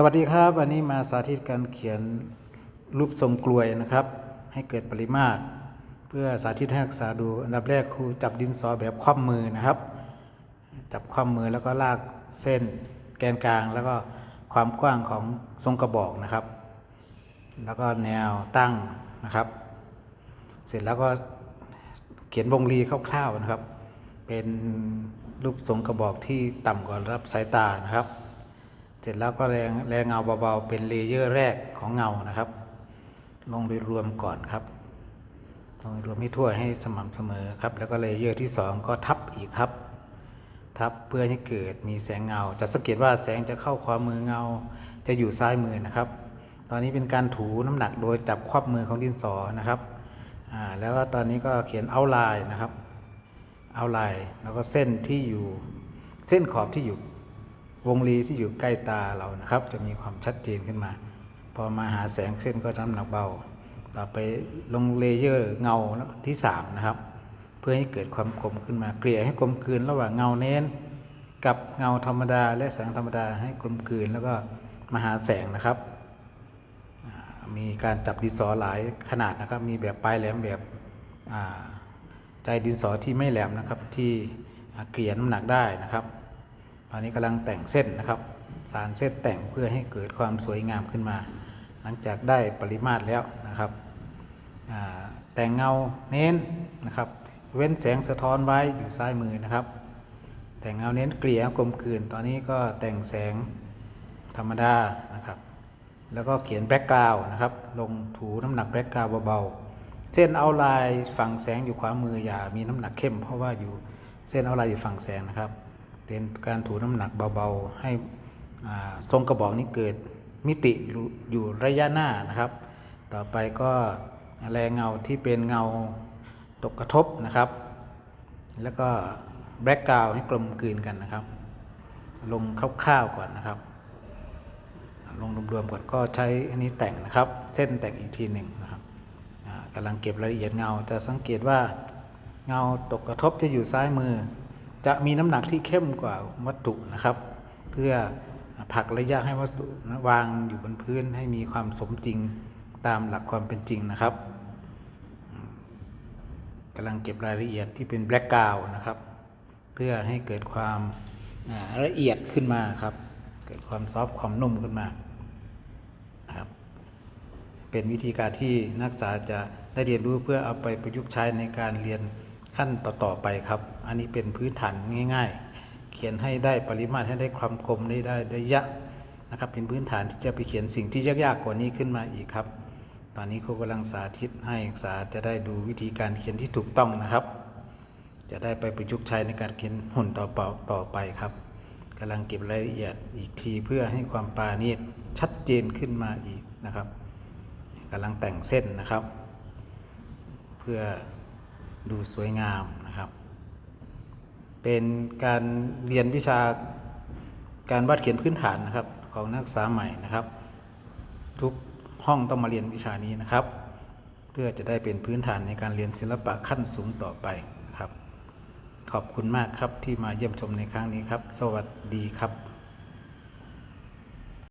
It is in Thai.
สวัสดีครับวันนี้มาสาธิตการเขียนรูปทรงกลวยนะครับ ให้เกิดปริมาตร เพื่อสาธิตให้นักศึกษาดู อันดับแรกครูจับดินสอแบบคว่ำมือนะครับ จับคว่ำมือแล้วก็ลากเส้นแกนกลาง แล้วก็ความกว้างของทรงกระบอกนะครับ แล้วก็แนวตั้งนะครับ เสร็จแล้วก็เขียนวงรีคร่าวๆนะครับ เป็นรูปทรงกระบอกที่ต่ำกว่ารับสายตานะครับ เสร็จแล้วก็แรงแรงเงาเบาๆเป็นเลเยอร์แรกของเงานะครับ ลงโดยรวมก่อนครับลงโดยรวมให้ทั่วให้สม่ำเสมอครับ แล้วก็เลเยอร์ที่ 2 ก็ทับอีกครับทับเพื่อให้เกิดมีแสงเงา จะสังเกตว่าแสงจะเข้าขวามือเงา จะอยู่ซ้ายมือนะครับ ตอนนี้เป็นการถูน้ำหนักโดยจับควับมือของดินสอนะครับอ่าแล้วก็ตอนนี้ก็เขียนเอาไลน์นะครับ เอาไลน์แล้วก็เส้นที่อยู่เส้นขอบที่อยู่ วงรีที่อยู่ใกล้ตาเรานะครับ จะมีความชัดเจนขึ้นมา พอมาหาแสงเส้นก็น้ำหนักเบา ต่อไปลงเลเยอร์เงาที่ 3 นะครับ เพื่อให้เกิดความกลมขึ้นมาเกลี่ยให้กลมกลืนระหว่างเงาเน้น กับเงาธรรมดา และแสงธรรมดาให้กลมกลืนแล้วก็มาหาแสงนะครับ มีการจับดินสอหลายขนาดนะครับ มีแบบปลายแหลมแบบใจดินสอที่ไม่แหลมนะครับที่เกลี่ยน้ำหนักได้นะครับ ตอนนี้กำลังแต่งเส้นนะครับสารเส้นแต่งเพื่อให้เกิดความสวยงามขึ้นมา หลังจากได้ปริมาตรแล้วนะครับแต่งเงาเน้นนะครับ เว้นแสงสะท้อนไว้อยู่ซ้ายมือนะครับ แต่งเงาเน้นเกลี่ยกลมกลืน ตอนนี้ก็แต่งแสงธรรมดานะครับ แล้วก็เขียนแบ็กกราวนะครับ ลงถูน้ำหนักแบ็กกราวเบาๆ เส้นเอาลน์ฝั่งแสงอยู่ขวามืออย่ามีน้ำหนักเข้ม เพราะว่าอยู่เส้นเอาลน์อยู่ฝั่งแสงนะครับ เป็นการถูน้ำหนักเบาๆ ให้ทรงกระบอกนี้เกิดมิติอยู่ระยะหน้านะครับ ต่อไปก็แรงเงาที่เป็นเงาตกกระทบนะครับ แล้วก็แบล็กกราวให้กลมกลืนกันนะครับ ลงคร่าวๆก่อนนะครับ ลงรวมๆก่อนก็ใช้อันนี้แต่งนะครับ เส้นแต่งอีกทีหนึ่งนะครับกำลังเก็บรายละเอียดเงาจะสังเกตว่าเงาตกกระทบจะอยู่ซ้ายมือ จะมีน้ำหนักที่เข้มกว่าวัตถุนะครับ เพื่อผลักระยะให้วัตถุวางอยู่บนพื้นให้มีความสมจริงตามหลักความเป็นจริงนะครับกำลังเก็บรายละเอียดที่เป็นแบล็กกราวนะครับ เพื่อให้เกิดความละเอียดขึ้นมาครับ เกิดความซอฟความนุ่มขึ้นมาครับเป็นวิธีการที่นักศึกษาจะได้เรียนรู้เพื่อเอาไปประยุกต์ใช้ในการเรียน ขั้นต่อๆไปครับ อันนี้เป็นพื้นฐานง่าย ๆ เขียนให้ได้ปริมาตรให้ได้ความคมได้ได้ได้ยะนะครับ เป็นพื้นฐานที่จะไปเขียนสิ่งที่ยากๆกว่านี้ขึ้นมาอีกครับ ตอนนี้ครูกำลังสาธิตให้ศึกษาจะได้ดูวิธีการเขียนที่ถูกต้องนะครับ จะได้ไปประยุกต์ใช้ในการเขียนหุ่นต่อเปล่าต่อไปครับกำลังเก็บรายละเอียดอีกทีเพื่อให้ความปราณีตชัดเจนขึ้นมาอีกนะครับกำลังแต่งเส้นนะครับ เพื่อ ดูสวยงามนะครับ เป็นการเรียนวิชาการวาดเขียนพื้นฐานนะครับของนักศึกษาใหม่นะครับ ทุกห้องต้องมาเรียนวิชานี้นะครับ เพื่อจะได้เป็นพื้นฐานในการเรียนศิลปะขั้นสูงต่อไปนะครับ ขอบคุณมากครับที่มาเยี่ยมชมในครั้งนี้ครับ สวัสดีครับ